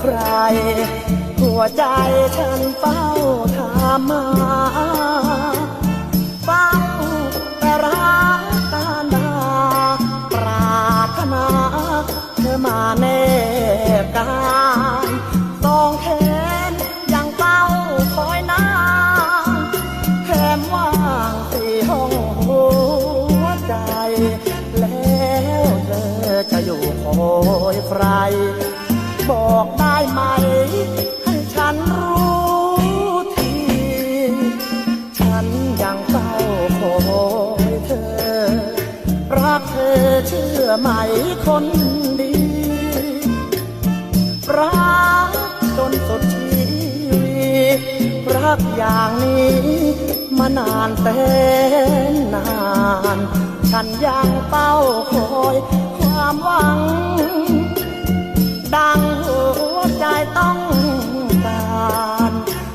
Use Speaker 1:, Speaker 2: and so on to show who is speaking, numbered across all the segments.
Speaker 1: ใคร หัวใจฉันเฝ้าถามมาเฝ้าแต่รักการดาปรารถนาเธอมาแนบกายสองแขนยังเฝ้าคอยนานแถมว่างสี่ห้องหัวใจ แล้วเธอจะอยู่คอยใคร บอกได้ ไหมให้ฉันรู้ทีฉันยังเฝ้าคอยเธอรักเธอเชื่อไหมคนดีรักจนสุดชีวิตรักอย่างนี้มานานแต่นาน ฉันยังเป้าคอยความหวัง ดังหัวใจต้องการ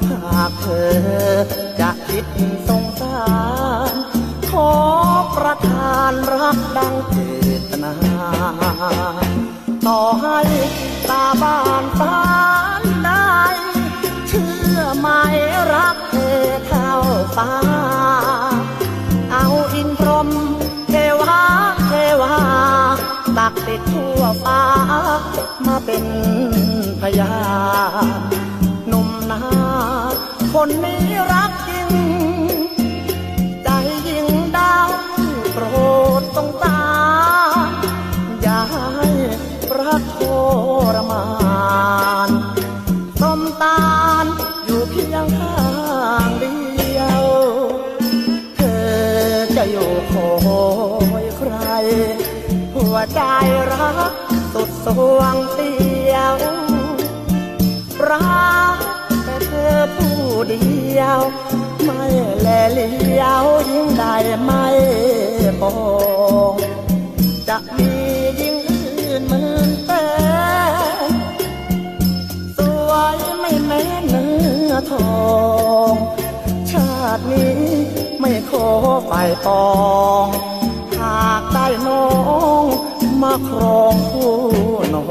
Speaker 1: หากเธอจะคิดสงสาร ขอประทานรักดังเจตนา ต่อให้ตาบ้านตานได้เชื่อไหมรักเธอเท่าฟ้า ทั่วฟ้า มาเป็นพยานหนุ่มนาคนนี้รักจริง ใจยิ่งดาวโปรดตรงตา อย่าให้รักโทรมานต้มตาลอยู่เพียงข้างเดียว เธอจะอยู่คอยใคร หัวใจรักสุดสวงเดียว รักแต่เธอผู้เดียว ไม่แลเลี้ยวยิ่งใดไม่ปองจะมียิ่งอื่นหมื่นแต่สวยไม่แม้เนื้อทองชาตินี้ไม่ขอไปปองหากได้น้อง มาครองคู่นอง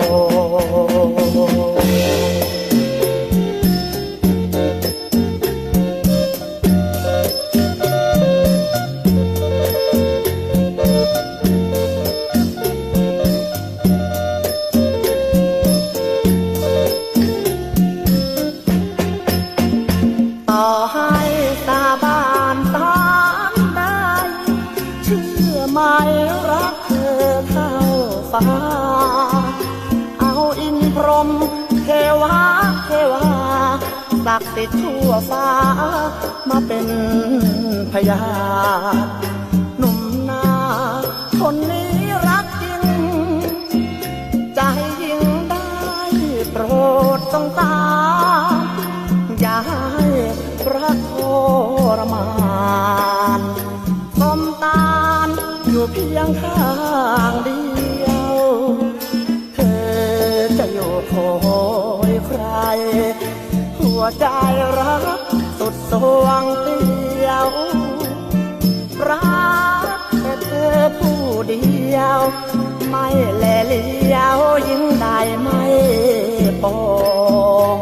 Speaker 1: ต่อให้สานตามได้เชื่อรัก ฟ้า เอาอินพรมเทวาเทวาศักดิ์สิทธิ์ทั่วฟ้า มาเป็นพยาหนุ่มนาคนนี้รักจริง ใจยิ่งได้โปรดสงสาอย่าให้รักโทรมานสมตาลอยู่เพียงข้า หัวใจรักสุดสวงเดียวรักแต่เธอผู้เดียว ไม่แลเลี้ยวยิ่งได้ไม่ปอง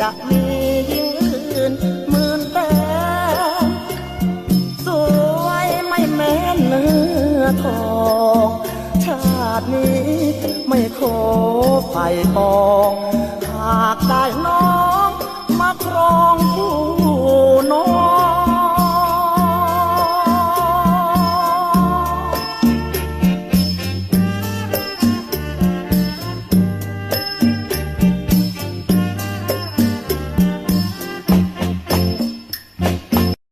Speaker 1: จะมียิ่งอื่นหมื่นแต่สวยไม่แม้เนื้อทองชาตินี้ไม่ขอไฟปอง ដែលនងមកក្រងគូនង